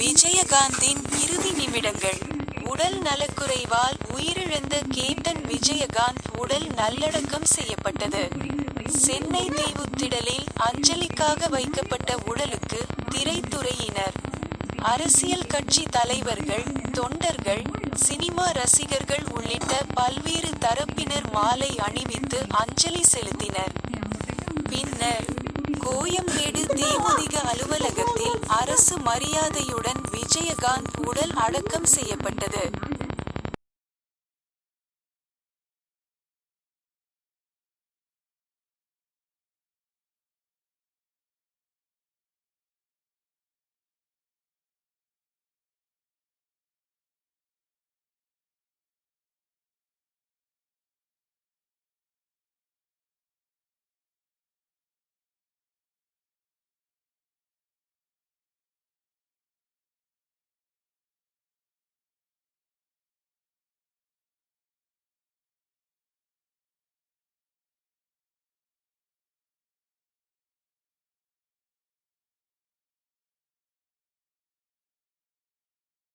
விஜயகாந்தின் இறுதி நிமிடங்கள். உடல் நலக்குறைவால் உயிரிழந்த கேப்டன் விஜயகாந்த் உடல் நல்லடக்கம் செய்யப்பட்டது. சென்னை தீவுத்திடலில் அஞ்சலிக்காக வைக்கப்பட்ட உடலுக்கு திரைத்துறையினர் அரசியல் கட்சி தலைவர்கள் தொண்டர்கள் சினிமா ரசிகர்கள் உள்ளிட்ட பல்வேறு தரப்பினர் மாலை அணிவித்து அஞ்சலி செலுத்தினர். பின்னர் கோயம்பேடு தேமுதிக அரசு மரியாதையுடன் விஜயகாந்த் உடல் அடக்கம் செய்யப்பட்டது.